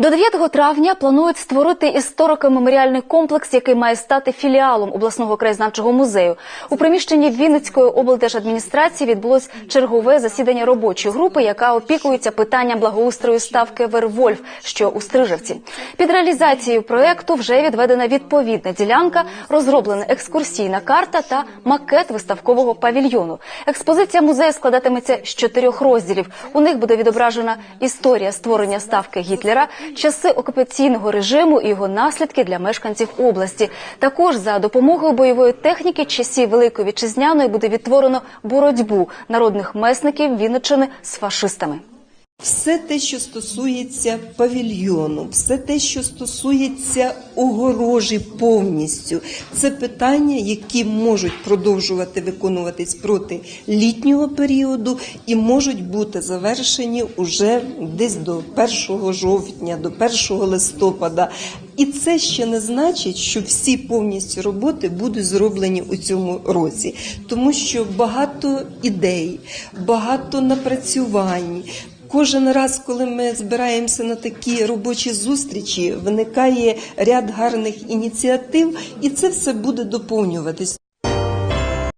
До 9 травня планують створити історико-меморіальний комплекс, який має стати філіалом обласного краєзнавчого музею. У приміщенні Вінницької облдержадміністрації відбулось чергове засідання робочої групи, яка опікується питанням благоустрою ставки Вервольф, що у Стрижевці. Під реалізацією проекту вже відведена відповідна ділянка, розроблена екскурсійна карта та макет виставкового павільйону. Експозиція музею складатиметься з чотирьох розділів. У них буде відображена історія створення ставки Гітлера, часи окупаційного режиму і його наслідки для мешканців області. Також за допомогою бойової техніки часів Великої вітчизняної буде відтворено боротьбу народних месників Вінниччини з фашистами. Все те, що стосується павільйону, все те, що стосується огорожі повністю, це питання, які можуть продовжувати виконуватись проти літнього періоду і можуть бути завершені уже десь до 1 жовтня, до 1 листопада. І це ще не значить, що всі повністю роботи будуть зроблені у цьому році, тому що багато ідей, багато напрацювань. Кожен раз, коли ми збираємося на такі робочі зустрічі, виникає ряд гарних ініціатив, і це все буде доповнюватись.